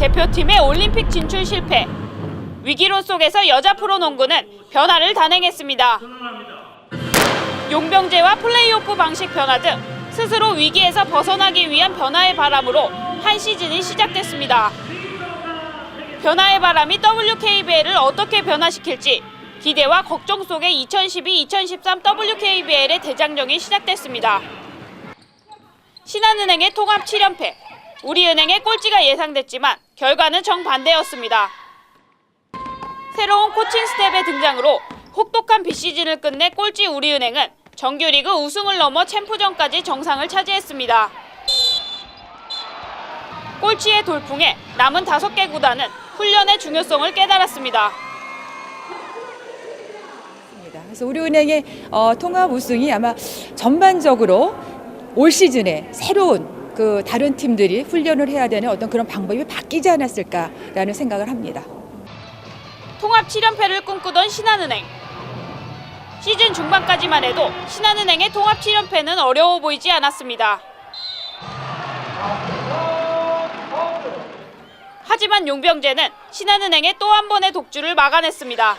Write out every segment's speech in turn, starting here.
대표팀의 올림픽 진출 실패. 위기로 속에서 여자 프로농구는 변화를 단행했습니다. 용병제와 플레이오프 방식 변화 등 스스로 위기에서 벗어나기 위한 변화의 바람으로 한 시즌이 시작됐습니다. 변화의 바람이 WKBL을 어떻게 변화시킬지 기대와 걱정 속에 2012-2013 WKBL의 대장정이 시작됐습니다. 신한은행의 통합 7연패, 우리은행의 꼴찌가 예상됐지만 결과는 정반대였습니다. 새로운 코칭 스텝의 등장으로 혹독한 비시즌을 끝내 꼴찌 우리은행은 정규리그 우승을 넘어 챔프전까지 정상을 차지했습니다. 꼴찌의 돌풍에 남은 다섯 개 구단은 훈련의 중요성을 깨달았습니다. 그래서 우리은행의 어, 통합 우승이 아마 전반적으로 올 시즌에 새로운 그 다른 팀들이 훈련을 해야 되는 어떤 그런 방법이 바뀌지 않았을까라는 생각을 합니다. 통합 7연패를 꿈꾸던 신한은행. 시즌 중반까지만 해도 신한은행의 통합 7연패는 어려워 보이지 않았습니다. 하지만 용병제는 신한은행의 또 한 번의 독주를 막아냈습니다.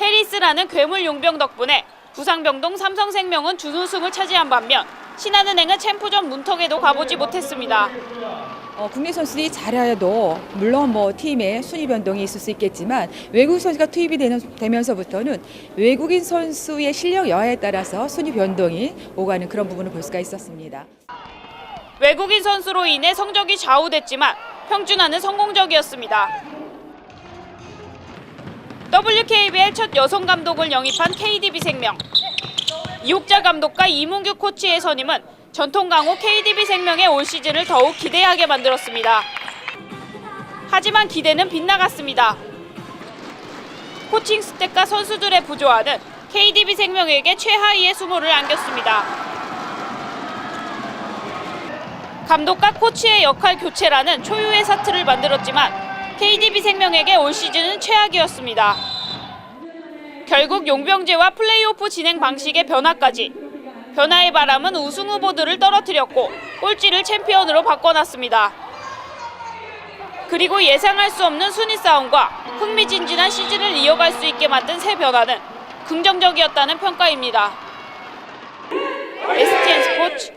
해리스라는 괴물 용병 덕분에 부상병동 삼성생명은 준우승을 차지한 반면 신한은행은 챔프전 문턱에도 가보지 못했습니다. 어, 국내 선수들이 잘해도 물론 뭐 팀에 순위 변동이 있을 수 있겠지만 외국 선수가 투입이 되는, 되면서부터는 외국인 선수의 실력 여하에 따라서 순위 변동이 오가는 그런 부분을 볼 수가 있었습니다. 외국인 선수로 인해 성적이 좌우됐지만 평준화는 성공적이었습니다. WKBL 첫 여성 감독을 영입한 KDB 생명. 이옥자 감독과 이문규 코치의 선임은 전통 강호 KDB 생명의 올 시즌을 더욱 기대하게 만들었습니다. 하지만 기대는 빗나갔습니다. 코칭 스텝과 선수들의 부조화는 KDB 생명에게 최하위의 수모를 안겼습니다. 감독과 코치의 역할 교체라는 초유의 사틀을 만들었지만 KDB 생명에게 올 시즌은 최악이었습니다. 결국 용병제와 플레이오프 진행 방식의 변화까지 변화의 바람은 우승 후보들을 떨어뜨렸고 꼴찌를 챔피언으로 바꿔놨습니다. 그리고 예상할 수 없는 순위 싸움과 흥미진진한 시즌을 이어갈 수 있게 만든 새 변화는 긍정적이었다는 평가입니다. STN 스포츠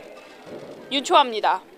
윤초아입니다.